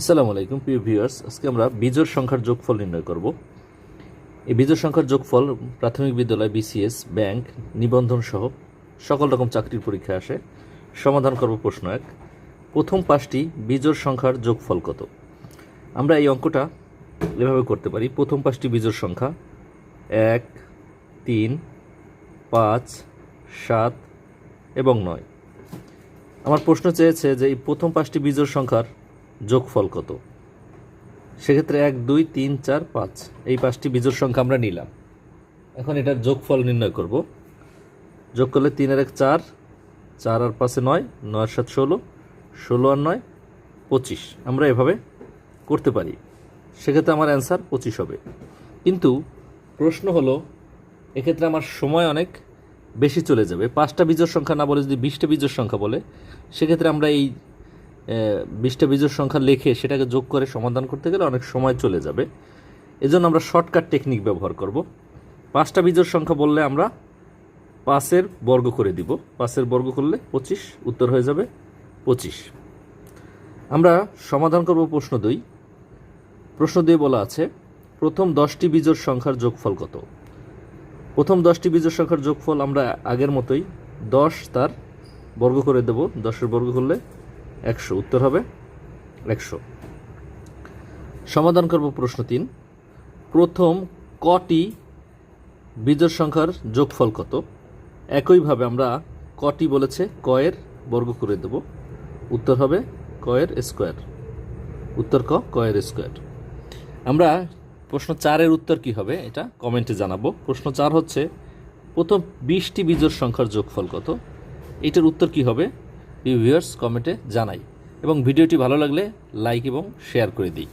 আসসালামু আলাইকুম, প্রিয় ভিউয়ার্স। আজকে আমরা বিজোড় সংখ্যার যোগফল নির্ণয় করব। এই বিজোড় সংখ্যার যোগফল প্রাথমিক বিদ্যালয়, বিসিএস, ব্যাংক নিবন্ধন সহ সকল রকম চাকরির পরীক্ষায় আসে। সমাধান করব প্রশ্ন এক। প্রথম পাঁচটি বিজোড় সংখ্যার যোগফল কত? আমরা এই অঙ্কটা এভাবে করতে পারি। প্রথম পাঁচটি বিজোড় সংখ্যা এক, তিন, পাঁচ, সাত এবং নয়। আমার প্রশ্ন চেয়েছে যে এই প্রথম পাঁচটি বিজোড় সংখ্যার যোগফল কত? সেক্ষেত্রে এক, দুই, তিন, চার, পাঁচ। এই পাঁচটি বিজোড় সংখ্যা আমরা নিলাম। এখন এটার যোগফল নির্ণয় করব। যোগ করলে তিন আর এক চার চার আর পাশে নয় নয় সাত ষোলো ষোলো আর নয়, পঁচিশ। আমরা এভাবে করতে পারি। সেক্ষেত্রে আমার অ্যান্সার পঁচিশ হবে। কিন্তু প্রশ্ন হলো, এক্ষেত্রে আমার সময় অনেক বেশি চলে যাবে। পাঁচটা বিজোড় সংখ্যা না বলে যদি বিশটা বিজোড় সংখ্যা বলে, সেক্ষেত্রে আমরা এই বিশটা বিজোড় সংখ্যা লিখে সেটাকে যোগ করে সমাধান করতে গেলে অনেক সময় চলে যাবে। এজন্য আমরা শর্টকাট টেকনিক ব্যবহার করব। পাঁচটা বিজোড় সংখ্যা বললে আমরা পাঁচের বর্গ করে দিব। পাঁচের বর্গ করলে পঁচিশ, উত্তর হয়ে যাবে পঁচিশ। আমরা সমাধান করব প্রশ্ন দুই। প্রশ্ন দুই বলা আছে, প্রথম দশটি বিজোড় সংখ্যার যোগফল কত? প্রথম দশটি বিজোড় সংখ্যার যোগফল আমরা আগের মতোই দশ তার বর্গ করে দেব। দশের বর্গ করলে একশো, উত্তর হবে একশো। সমাধান করব প্রশ্ন তিন। প্রথম কটি বিজোড় সংখ্যার যোগফল কত? একইভাবে আমরা কটি বলেছে, কয়ের বর্গ করে দেব। উত্তর হবে কয়ের স্কোয়ার। উত্তর ক, কয়ের স্কোয়ার। আমরা প্রশ্ন চারের উত্তর কি হবে এটা কমেন্টে জানাব। প্রশ্ন চার হচ্ছে, প্রথম বিশটি বিজোড় সংখ্যার যোগফল কত? এটার উত্তর কি হবে? ভিউয়ার্স কমেন্টে জানাই। এবং ভিডিওটি ভালো লাগলে লাইক এবং শেয়ার করে দিই।